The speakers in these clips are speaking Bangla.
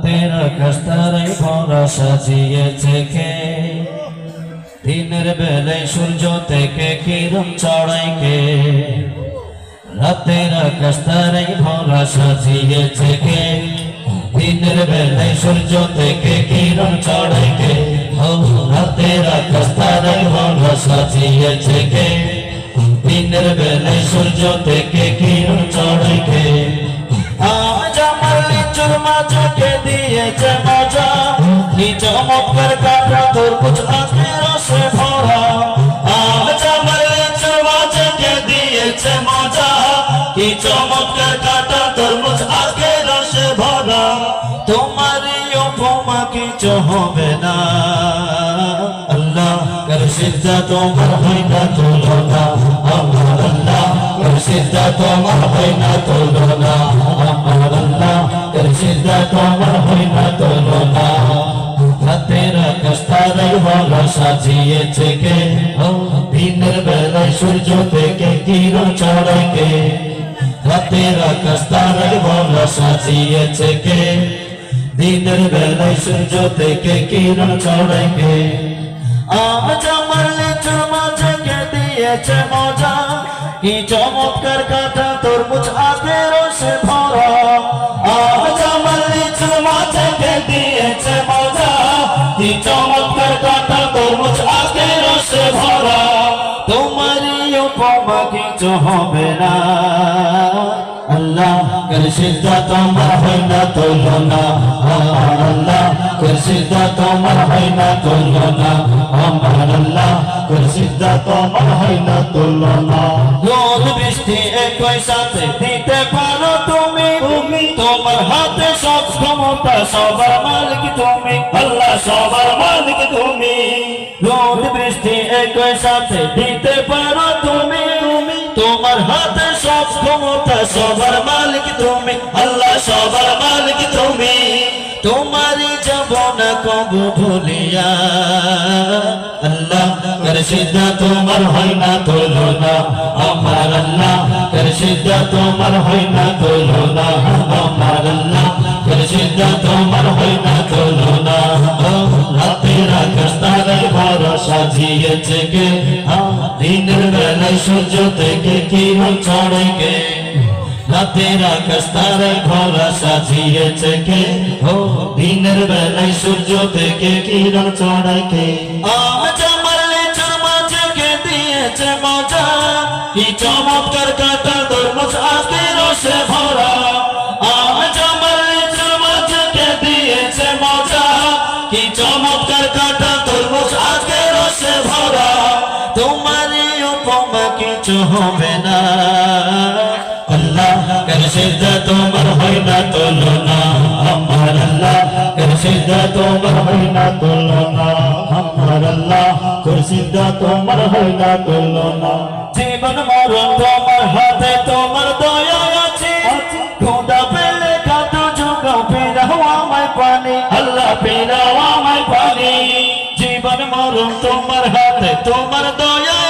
তেরা কস্তারাই ভরা সাজিয়েছে কে? দিনের বেলায় সূর্য থেকে কিরণ চড়াই কে? রাতের কস্তারাই ভরা সাজিয়েছে কে? দিনের বেলায় সূর্য থেকে কিরণ চড়াই কে? রাতের কস্তারাই ভরা সাজিয়েছে কে? দিনের বেলায় সূর্য থেকে কিরণ চড়াই কে? মাঝকে দিয়েছে মজা। কি চমৎকার কাটা তোর কুছ ভরা। কি কিছু হবে না। আল্লাহ কর সিদ্ধা তোমার হয় না তুলনা। আমার আল্লাহ কর সিদ্ধা তোমার না তুলনা। সিদ্ধা তোমার হয় না তুলনা হাতেরা রাতেরা কস্তারাই ভালো সাজিয়েছে কে? দিনের বেলায় সূর্য থেকে কিরণ চড়াই কে? মজা। কি চমৎকার কাটা তরমুজ আগে রসে ভরা। দিয়েছে মজা কি চমৎকার কাটা তরমুজ আগে রসে ভরা। তোমারই উপমা কিছু হবে না। আল্লাহ কর তোমার হয় না তুলনা। আমার আল্লাহ কর তোমার হয় না তুলনা। আমার আল্লাহ কর তোমার হয় না তুলনা। বৃষ্টি একই সাথে দিতে পারো তুমি ক্ষমতা সবার মালিক তুমি, আল্লাহ সবার মালিক তুমি। রোদ, বৃষ্টি একই সাথে দিতে পারো তুমি। তুমি তোমার হাতে সব ক্ষমতা সবার মালিক তুমি, আল্লাহ সবার মালিক তুমি। তোমারই যাব না আল্লাহ কর তোমার হয় না, তুলনা। আমার আল্লাহ তোমার হয় না, তুলনা। আমার আল্লাহ সিদ্ধা তোমার হয় না তুলনা রাতের আকাশ তারাই ভরা সাজিয়েছে কে দিনের বেলায় সূর্য থেকে কিরণ ছড়ে কে? রাতের আকাশ তারাই ভরা সাজিয়েছে কে দিনের বেলায় সূর্য থেকে কিরণ কে? আজ কিছু হবে না। আল্লাহ কর সিদ্ধা তোমার হয় না, তুলনা। আমার আল্লাহ কর সিদ্ধা তোমার হয় না, তুলনা। আমার আল্লাহ কর সিদ্ধা তোমার হয় না, তুলনা। জীবন, মরণ তোমার হাতে, তোমার দয়া আছে। খোদা পেলে কত যুগ ফেরাও আমায় পানি। আল্লাহ ফেরাও আমায় পানি। জীবন, মরণ তোমার হাতে, তোমার দয়া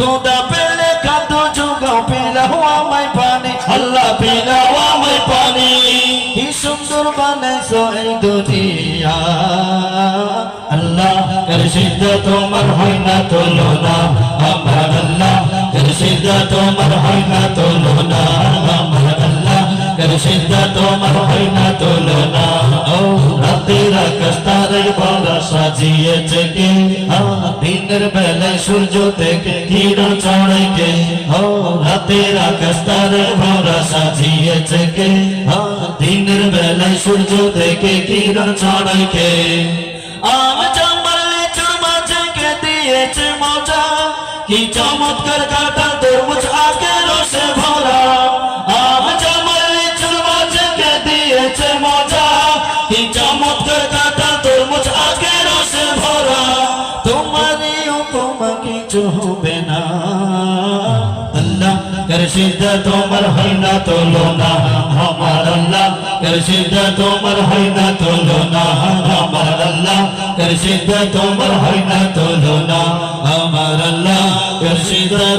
খোদা পেলে কত যুগ ফেরাও আমায় পানি। আল্লাহ ফেরাও আমায় পানি। কি সুন্দর বানাইছো এই দুনিয়া। আল্লাহ সিদ্ধা তোমার হয় না তুলনা। আমার আল্লাহ সিদ্ধা তোমার হয় না তুলনা। আমার আল্লাহ সিদ্ধা তোমার হয় না তুলনা। রাতের আকাশ তারের বড় সাজিয়েছে কে? দিনের বেলায় সূর্য থেকে কিরণ চড়ে কে ও রাতের আকাশ তারের ভরা সাজিয়েছে কে দিনের বেলায় সূর্য থেকে কিরণ চড়ে কে কি চমৎকার কাটা সিদ্ধা তোমার হয় না তোলো না আমার আল্লাহ। এর সিদ্ধা তোমার হয় না তোলো না আমার আল্লাহ। এর সিদ্ধা তোমার হয় না তোলো না আমার আল্লাহ। এর সিদ্ধা